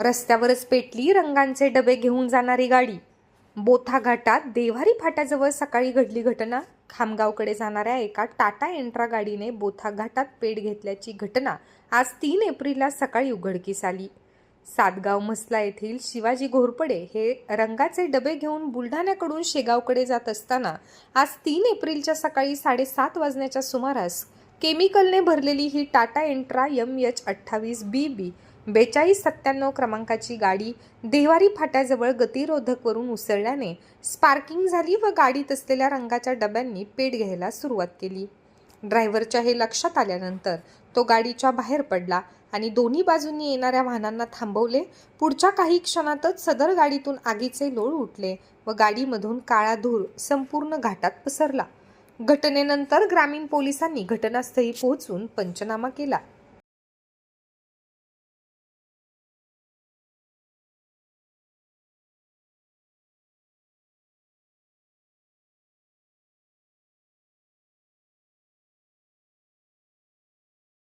रस्त्यावरच पेटली रंगांचे डबे घेऊन जाणारी गाडी. बोथा घाटात देवारी फाट्याजवळ सकाळी घडली घटना. खामगावकडे जाणाऱ्या एका टाटा एंट्रा गाडीने बोथा घाटात पेट घेतल्याची घटना आज तीन एप्रिलला सकाळी उघडकीस आली. सातगाव मसला येथील शिवाजी घोरपडे हे रंगाचे डबे घेऊन बुलढाण्याकडून शेगावकडे जात असताना आज तीन एप्रिलच्या सकाळी साडेसात वाजण्याच्या सुमारास केमिकलने भरलेली ही टाटा एंट्रा यम एच अठ्ठावीस बी बी बेचाळीस सत्त्याण्णव क्रमांकाची गाडी देवारी फाट्याजवळ गतिरोधकवरून उसळल्याने स्पार्किंग झाली व गाडीत असलेल्या रंगाच्या डब्यांनी पेट घ्यायला सुरुवात केली. ड्रायव्हरच्या हे लक्षात आल्यानंतर तो गाडीच्या बाहेर पडला आणि दोन्ही बाजूंनी येणाऱ्या वाहनांना थांबवले. पुढच्या काही क्षणातच सदर गाडीतून आगीचे लोळ उठले व गाडीमधून काळा धूर संपूर्ण घाटात पसरला. घटनेनंतर ग्रामीण पोलिसांनी घटनास्थळी पोहोचून पंचनामा केला.